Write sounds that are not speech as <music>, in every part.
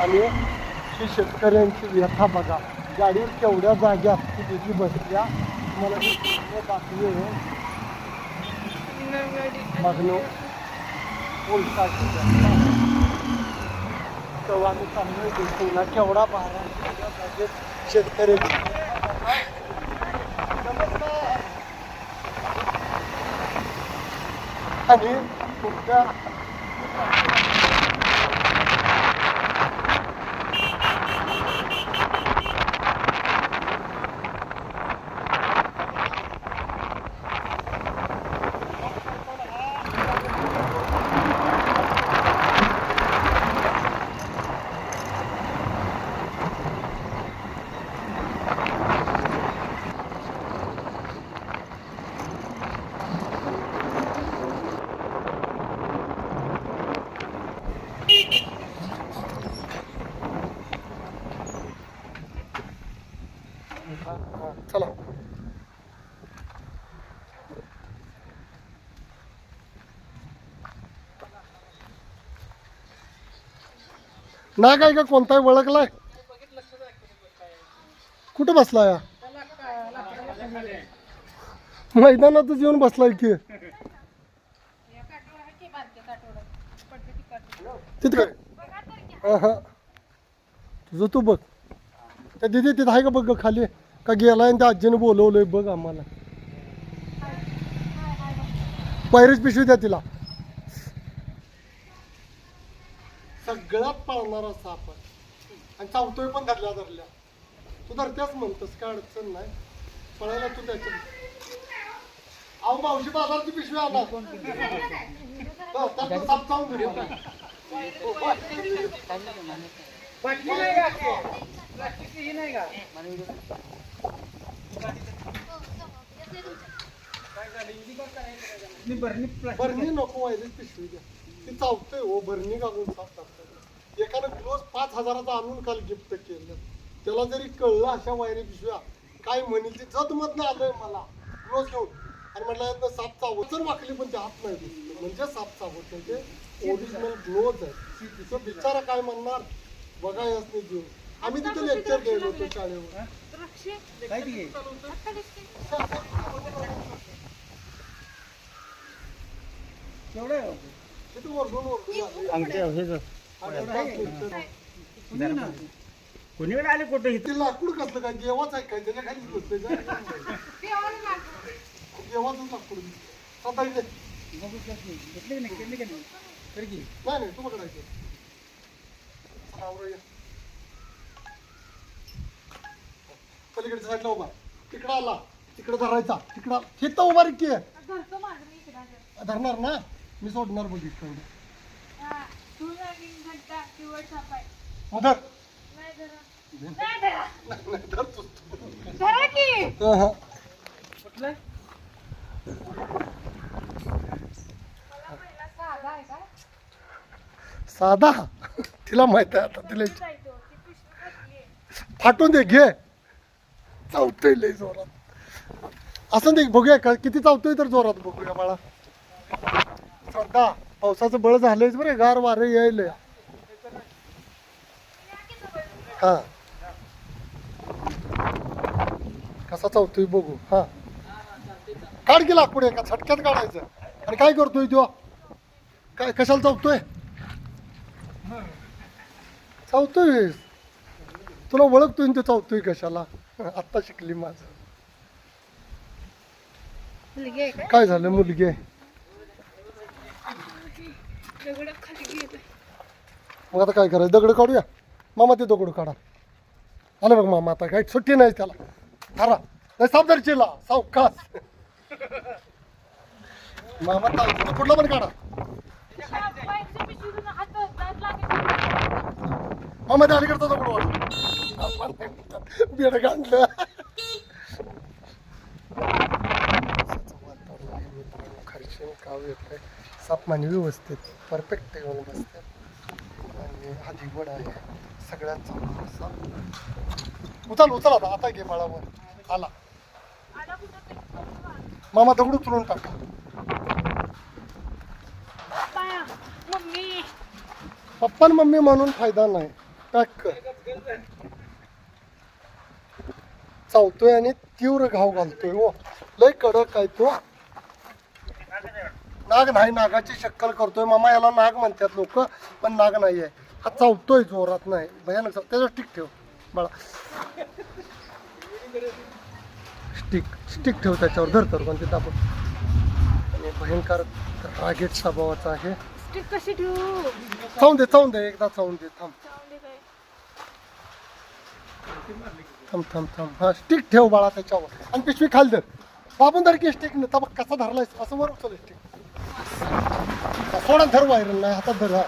आणि ही शेतकऱ्यांची व्यथा बघा. गाडीवर केवढ्या जाग्या तिथे बसल्या तुम्हाला मी पूर्ण दाखवेन मागणं उलटाची तेव्हा मी चांगलं दिसतो केवढा बारा केवढ्या जागेत शेतकऱ्याची आणि तुमच्या चला ना काय का कोणताही ओळखलाय कुठं बसलाय? हा? मैदानातच येऊन बसलाय की. तिथं काय? हा, हा. तुझं तू बघ. त्या दिदी तिथं आहे का बघ ग खाली? का गेलाय आणि त्या आजीने बोलवलंय बघ आम्हाला. पायरीच पिशवी द्या तिला. सगळ्यात पळणारा साप आहे. आणि चावतोय पण धरल्या धरल्या. तू धरत्याच म्हणतोस काय अडचण नाही. पळायला तू त्याच्या अहो मावशी बाजारची पिशवी हो, त्यातनं साप चावून घेऊ बरणी नको व्हायला पिशवी द्या ती चावतोय हो बरणी घालून साफ टाकतात एखादं क्लोज पाच हजाराचा आणून काल गिफ्ट केलं. त्याला जरी कळलं अशा वायरी पिशव्या काय म्हणेल ती जत मधनं आलंय मला. क्लोज घेऊन. आणि म्हटलं साप चावत जर वाकली पण ते हात नाही म्हणजे साप चावत नाही ते. ओरिजिनल ग्लोज आहे तिचं बिचारा काय म्हणणार? बघा यासने घेऊन. आम्ही तिथे लेक्चर द्यायला होतो शाळेवर. तिथे <laughs> वरडून आले. कोणीकडे आले कुठे? ते लाकूड कसलं काय देवाच आहे काय? त्याच्याखाली बसतोय का? देवाचं लाकूड. आता इथे. नाही नाही तू पकडायचं चला, आवरूया. पलीकडच्या साईडला उभा. तिकडं आला. तिकडं धरायचा. तिकडं हिथं उभा रे की. धरणार ना? मी सोडणार बघ इकडं मग धर. नाही, धर. तू. हा, हा. साधा तिला माहीत आहे आता तिला फाटून दे घे. चावतोय लय जोरात. असं दे बघूया का किती चावतोय तर जोरात बघूया बाळा. श्रद्धा पावसाचं बळ झालंयच बरं गार वारे यायला हा. कसा चावतोय बघू हा. काढ की लाकूड एका झटक्यात काढायचं. आणि काय करतोय तो? काय कशाला चावतोय? चावतोय. तुला ओळखतोय तो चावतोय कशाला? आत्ता शिकली माझं. काय झालं मुलगी आहे. मग आता काय करायचं? दगड काढूया. मामा ते दगड काढा. आलं बघ मामा आता काही सुट्टी नाही त्याला. धरा. नाही सावधार चिला सावकास मामा कुठला पण काढा. मामा ते अलीकडचा दगड वाढ बेड काढलं खर्च काव येतंय. सापमानी व्यवस्थित परफेक्ट येऊन बसते आणि हा दिवड आहे सगळ्यात चांगला असा. उचल उचल आता आता घे बाळावर. आला. मामा दगड उचलून टाका. मम्मी. पप्पा मम्मी म्हणून फायदा नाही. पॅक कर. चावतोय आणि तीव्र घाव घालतोय हो. लय कडक आहे तो. नाग नाही नागाची शक्कल करतोय. मामा याला नाग म्हणतात लोक पण नाग नाही आहे हा चावतोय जोरात नाही. भयानक चाव- त्याच्यावर स्टिक ठेव. बाळा. स्टिक स्टिक ठेव त्याच्यावर. धर तर कोणते दाबून. आणि भयंकर रागेट स्वभावाचा आहे. स्टिक कशी ठेवू? चावून दे चावून दे. एकदा चावून दे. थांब. थांब थांब थांब. हा स्टिक ठेव बाळा त्याच्यावर. आणि पिशवी खाली धर. बाबून धर की स्टिक न कसा धरलाय असं वर उचल स्टिक थोडा धर वायरल नाही हातात धर हा.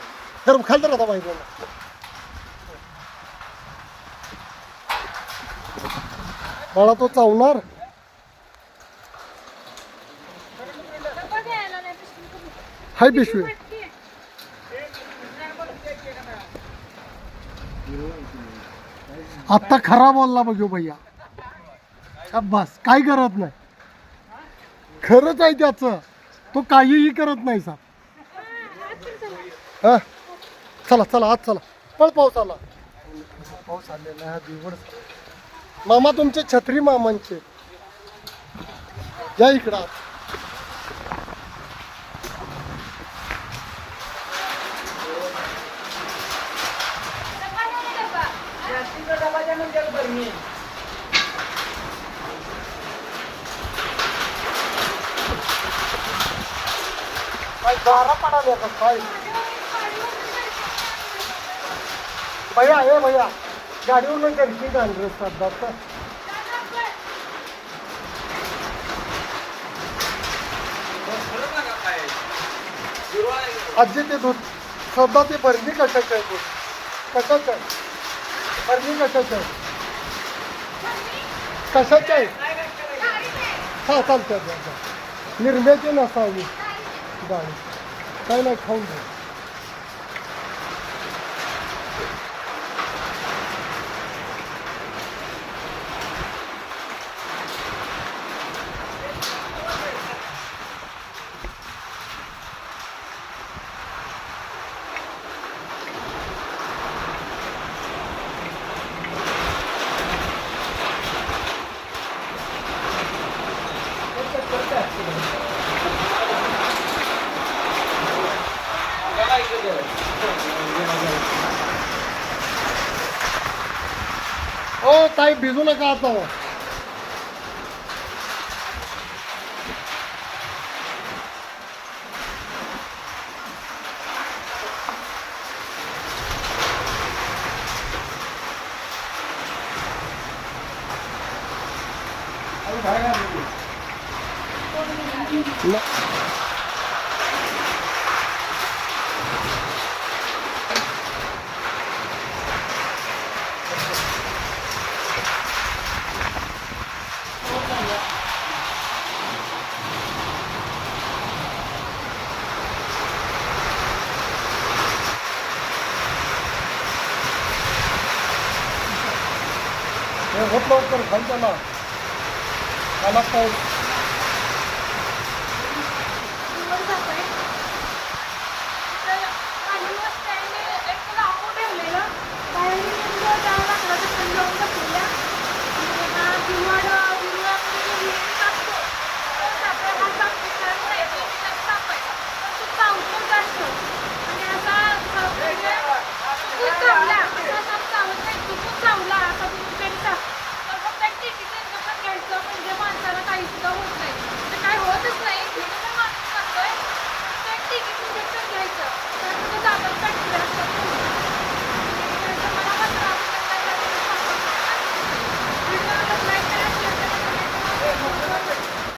धर खाली धर आता वायरल बाळा तो चावणार? हाय पिशवी. आत्ता आता खरा बोलला बघ भैया. शाबास काय करत नाही. खरंच आहे त्याचं. तो काहीही करत नाही साहेब हा? चला चला आज चला. पळ पाऊस आला पाऊस आलेला हा दिवड मामा तुमचे छत्री मामांचे. या इकडं घ्या ना, डबा. काय गारा पडाल्या का काय भैया हे भैया गाडीवरून गर्दी आणलं श्रद्धाचं आजी ते दूध सध्या ते भरणी कशाचं आहे दूध? कशाचं आहे? भरणी कशाचं आहे? कशाचं आहे? हा चालतं निर्म्याची नसावी गाडी. काय नाही खाऊन घ्या हो ताई भिजू नका आता हो. होत लवकर खाली त्याला त्याला पाऊस